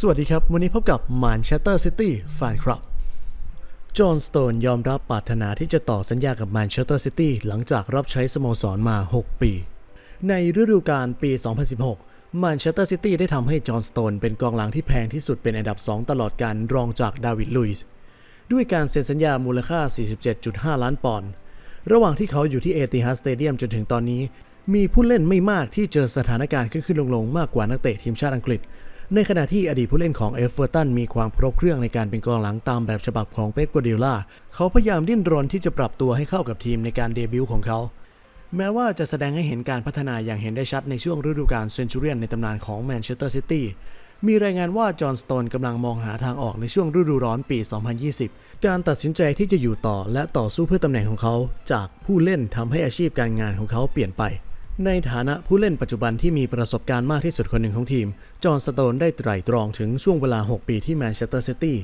สวัสดีครับ วันนี้พบกับมานเชสเตอร์ซิตี้แฟนคลับ จอห์นสโตนยอมรับปรารถนาที่จะต่อสัญญากับแมนเชสเตอร์ซิตี้หลังจากรับใช้สโมสรมา 6 ปี ในฤดูกาลปี 2016 แมนเชสเตอร์ซิตี้ได้ทำให้จอห์นสโตนเป็นกองหลังที่แพงที่สุดเป็นอันดับ 2 ตลอดการรองจากดาวิดลุยส์ด้วยการเซ็นสัญญามูลค่า 47.5 ล้านปอนด์ระหว่างที่เขาอยู่ที่เอติฮัดสเตเดียมจนถึงตอนนี้ มีผู้เล่นไม่มากที่เจอสถานการณ์ขึ้นขึ้นลงลงๆมากกว่านักเตะทีมชาติอังกฤษ ในขณะที่อดีตผู้เล่นของเอฟเวอร์ตันมีความครบเครื่องในการเป็นกองหลังตามแบบฉบับของเป๊ปกัวเดล่าเขาพยายามดิ้นรนที่จะปรับตัวให้เข้ากับทีมในการเดบิวต์ของเขา แม้ว่าจะแสดงให้เห็นการพัฒนาอย่างเห็นได้ชัดในช่วงฤดูกาลเซนจูเรียนในตำนานของแมนเชสเตอร์ซิตี้มีรายงานว่าจอห์นสโตนกำลังมองหาทางออกในช่วงฤดูร้อนปี 2020 การตัดสินใจที่จะอยู่ต่อและต่อสู้เพื่อตำแหน่งของเขา จากผู้เล่นทำให้อาชีพการงานของเขาเปลี่ยนไป ในฐานะผู้เล่นปัจจุบันที่มีประสบการณ์มากที่สุดคนหนึ่งของทีม จอห์นสโตนได้ไตร่ตรองถึงช่วงเวลา 6 ปีที่แมนเชสเตอร์ซิตี้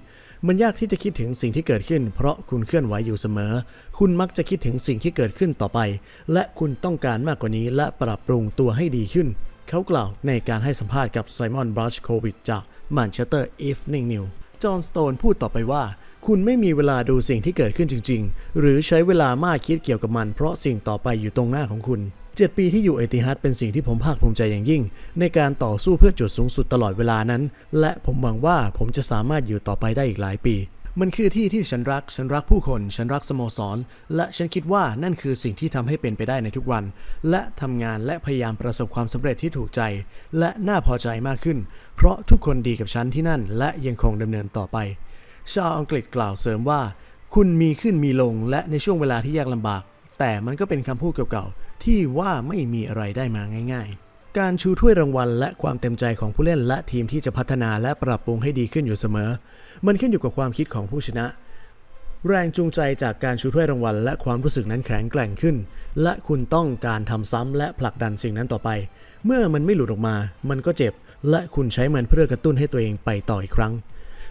มันยากที่จะคิดถึงสิ่งที่เกิดขึ้น เพราะคุณเคลื่อนไหวอยู่เสมอ คุณมักจะคิดถึงสิ่งที่เกิดขึ้นต่อไป และคุณต้องการมากกว่านี้และปรับปรุงตัวให้ดีขึ้น เขากล่าวในการให้สัมภาษณ์กับไซมอนบรัชโควิดจากแมนเชสเตอร์อีฟนิงนิวจอห์นสโตนพูดต่อไปว่าคุณไม่มีเวลาดูสิ่งที่เกิดขึ้นจริง ๆ หรือใช้เวลามากคิดเกี่ยวกับมัน เพราะสิ่งต่อไปอยู่ตรงหน้าของคุณ 7 ปีที่อยู่เอติฮัดเป็นสิ่งที่ผมภาคภูมิใจอย่างยิ่ง ในการต่อสู้เพื่อจุดสูงสุดตลอดเวลานั้น และผมหวังว่าผมจะสามารถอยู่ต่อไปได้อีกหลายปี มันคือที่ที่ฉันรัก ฉันรักผู้คน ฉันรักสโมสร และฉันคิดว่านั่นคือสิ่งที่ทำให้เป็นไปได้ในทุกวัน และทำงานและพยายามประสบความสำเร็จที่ถูกใจ และน่าพอใจมากขึ้น เพราะทุกคนดีกับฉันที่นั่น และยังคงดำเนินต่อไป ชาวอังกฤษกล่าวเสริมว่า คุณมีขึ้นมีลงและในช่วงเวลาที่ยากลำบาก แต่มันก็เป็นคำพูดเก่าๆ ที่ว่าไม่มีอะไรได้มาง่าย ๆ การชูถ้วยรางวัล และความเต็มใจของผู้เล่นและทีมที่จะพัฒนาและปรับปรุงให้ดีขึ้นอยู่เสมอ มันขึ้นอยู่กับความคิดของผู้ชนะ แรงจูงใจจากการชูถ้วยรางวัล และความรู้สึกนั้นแข็งแกร่งขึ้น และคุณต้องการทำซ้ำและผลักดันสิ่งนั้นต่อไป เมื่อมันไม่หลุดออกมา มันก็เจ็บ และคุณใช้มันเพื่อกระตุ้นให้ตัวเองไปต่ออีกครั้ง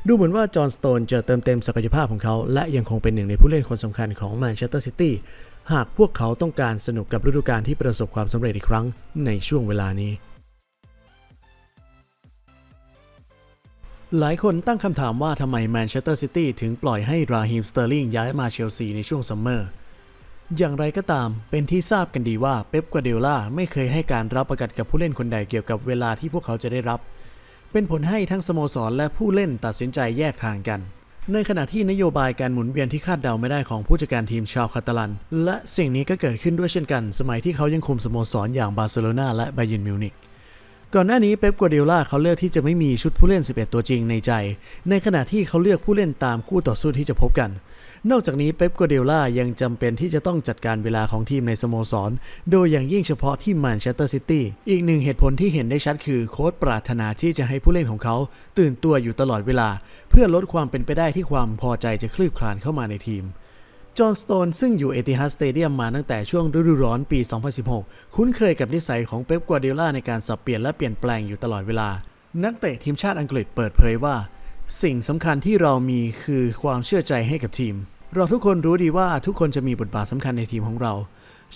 ดูเหมือนว่าจอห์นสโตนจะเติมเต็มศักยภาพของเขา และยังคงเป็นหนึ่งในผู้เล่นคนสำคัญของแมนเชสเตอร์ซิตี้ หากพวกเขาต้องการสนุกกับฤดูกาลที่ประสบความสำเร็จอีกครั้งในช่วงเวลานี้ หลายคนตั้งคำถามว่าทำไมแมนเชสเตอร์ซิตี้ถึงปล่อยให้ราฮิมสเตอร์ลิงย้ายมาเชลซีในช่วงซัมเมอร์ อย่างไรก็ตามเป็นที่ทราบกันดีว่าเป๊ปกัวเดโอล่าไม่เคยให้การรับประกันกับผู้เล่นคนใดเกี่ยวกับเวลาที่พวกเขาจะได้รับ เป็นผลให้ทั้งสโมสรและผู้เล่นตัดสินใจแยกทางกัน ในขณะที่นโยบายการหมุนเวียนที่คาดเดาไม่ได้ของผู้จัดการทีมชาวคาตาลัน และสิ่งนี้ก็เกิดขึ้นด้วยเช่นกัน สมัยที่เขายังคุมสโมสรอย่างบาร์เซโลนาและไบเยร์นมิวนิก ก่อนหน้านี้เป๊ปกัวเดล่าเขาเลือกที่จะไม่มีชุดผู้เล่น 11 ตัวจริงในใจ ในขณะที่เขาเลือกผู้เล่นตามคู่ต่อสู้ที่จะพบกัน นอกจากนี้เป๊ปกัวเดล่ายังจำเป็นที่จะต้องจัดการเวลาของทีมในสโมสร โดยอย่างยิ่งเฉพาะที่แมนเชสเตอร์ซิตี้ อีกหนึ่งเหตุผลที่เห็นได้ชัดคือโค้ชปรารถนาที่จะให้ผู้เล่นของเขา ตื่นตัวอยู่ตลอดเวลา เพื่อลดความเป็นไปได้ที่ความพอใจจะคลืบคลานเข้ามาในทีม จอห์นสโตนซึ่งอยู่เอติฮัดสเตเดียมมาตั้งแต่ช่วงฤดูร้อนปี 2016 คุ้นเคยกับนิสัยของเป๊ปกัวเดล่าในการสับเปลี่ยนและเปลี่ยนแปลงอยู่ตลอดเวลา นักเตะทีมชาติอังกฤษเปิดเผยว่า สิ่งสำคัญที่เรามีคือความเชื่อใจให้กับทีม เราทุกคนรู้ดีว่าทุกคนจะมีบทบาทสำคัญในทีมของเรา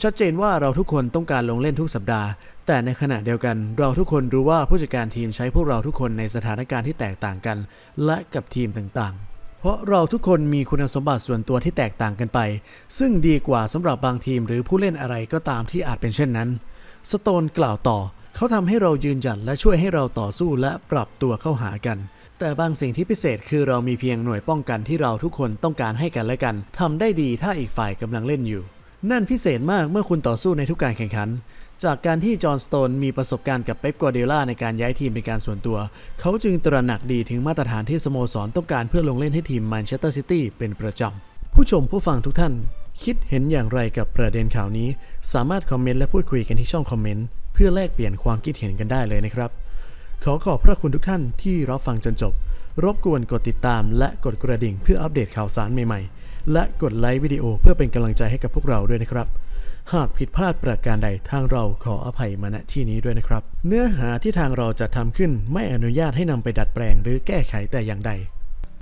ชัดเจนว่าเราทุกคนต้องการลงเล่นทุกสัปดาห์ แต่ในขณะเดียวกัน เราทุกคนรู้ว่าผู้จัดการทีมใช้พวกเราทุกคนในสถานการณ์ที่แตกต่างกัน และกับทีมต่างๆ เพราะเราทุกคนมีคุณสมบัติส่วนตัวที่แตกต่างกันไป ซึ่งดีกว่าสำหรับบางทีมหรือผู้เล่นอะไรก็ตามที่อาจเป็นเช่นนั้น สโตนกล่าวต่อ เขาทำให้เรายืนหยัดและช่วยให้เราต่อสู้และปรับตัวเข้าหากัน แต่บางสิ่งที่พิเศษคือเรามีเพียงหน่วยป้องกันที่เราทุกคนต้องการให้กันและกันทำได้ดีถ้าอีกฝ่ายกำลังเล่นอยู่ นั่นพิเศษมากเมื่อคุณต่อสู้ในทุกการแข่งขัน จากการที่จอห์นสโตนมีประสบการณ์กับเป๊ปกัวเดล่าในการย้ายทีมเป็นการส่วนตัว เขาจึงตระหนักดีถึงมาตรฐานที่สโมสรต้องการเพื่อลงเล่นให้ทีมแมนเชสเตอร์ซิตี้เป็นประจำ ผู้ชมผู้ฟังทุกท่าน คิดเห็นอย่างไรกับประเด็นข่าวนี้ สามารถคอมเมนต์และพูดคุยกันที่ช่องคอมเมนต์เพื่อแลกเปลี่ยนความคิดเห็นกันได้เลยนะครับ ขอขอบพระคุณทุกท่านที่รับฟังจนจบ รบกวนกดติดตาม และกดกระดิ่งเพื่ออัปเดตข่าวสารใหม่ๆ และกดไลค์วิดีโอเพื่อเป็นกำลังใจให้กับพวกเราด้วยนะครับ หากผิดพลาดประการใดทางเราขออภัยมาณที่นี้ด้วยนะครับ เนื้อหาที่ทางเราจะทำขึ้นไม่อนุญาตให้นำไปดัดแปลงหรือแก้ไขแต่อย่างใด